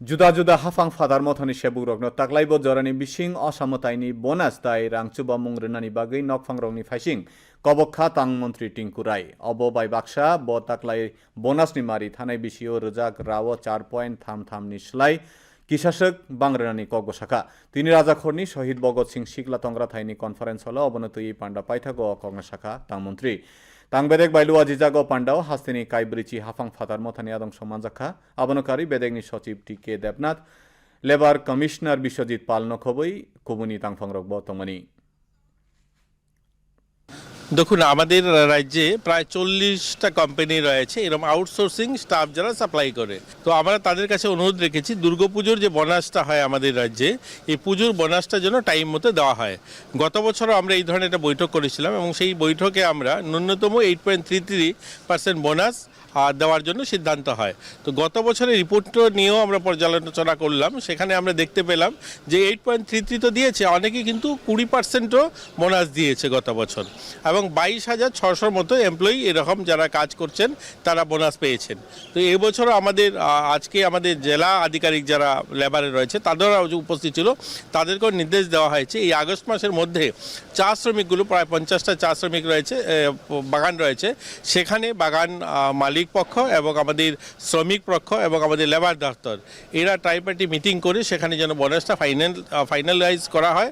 जुदा जुदा हाफां father मथनि सेबुग्रगनो ताग्लाइबो जरानि बिसिं असामताइनि bonus दाय रांचुबा मुंग्रोनानि बागै नकफांरंनि फाइसिं कबक्खा तां मन्त्री टिंकु राय अब बाय बाक्सा ब ताक्लाइ बोनासनि मारि थानाय बिसियो रोजाक राव चार पइन्ट थाम थामनि स्लाय किसासक बांग्रानि कगसाखा তিনি রাজাখরনি শহীদ ভগৎ সিং শিকলা তংরা থাইনি কনফারেন্স হল অবনতই পান্ডা পাইথাগো কংগ্রেস শাখা তাংমন্ত্রী বাইলু আজিজা জিজাগো পান্ডাও হাস্তিনি কাইব্রিচি হাফাং ফাতার মথানি আদং সমানজাখা আবনকারী বেদেগনি সচিব T K Debnath labour commissioner Biswajit Pal নখবই কুবুনি তাংফং রকব বতমনি দেখুন, আমাদের রাজ্যে প্রায় চল্লিশটা কোম্পানি রয়েছে, এরকম আউটসোর্সিং স্টাফ যারা সাপ্লাই করে। তো আমরা তাদের কাছে অনুরোধ রেখেছি, দুর্গাপুজোর যে বোনাসটা হয় আমাদের রাজ্যে, এই পুজোর বোনাসটা যেন টাইম মতো দেওয়া হয়। গত বছরও আমরা এই ধরনের একটা বৈঠক করেছিলাম এবং সেই বৈঠকে আমরা ন্যূনতম eight point three three percent bonus দেওয়ার জন্য সিদ্ধান্ত হয়। তো গত বছরের রিপোর্টটা নিয়েও আমরা পর্যালোচনা করলাম, সেখানে আমরা দেখতে পেলাম যে এইট পয়েন্ট থ্রি থ্রি তো দিয়েছে অনেকে কিন্তু কুড়ি পার্সেন্টও বোনাস দিয়েছে গত বছর। এবং বাইশ হাজার ছশোর মতো এমপ্লয়ি এরকম যারা কাজ করছেন, তারা বোনাস পেয়েছেন। তো এবছরও আমাদের আজকে আমাদের জেলা আধিকারিক যারা লেবারে রয়েছে, তাদেরও উপস্থিত ছিল। তাদেরকেও নির্দেশ দেওয়া হয়েছে, এই আগস্ট মাসের মধ্যে চা শ্রমিকগুলো, প্রায় পঞ্চাশটা চা শ্রমিক রয়েছে বাগান রয়েছে। সেখানে বাগান মালিক পক্ষ এবং আমাদের শ্রমিক পক্ষ এবং আমাদের লেবার দপ্তর, এরা ট্রাইপার্টি মিটিং করে সেখানে যেন বোনাসটা ফাইনাল ফাইনালাইজ করা হয়।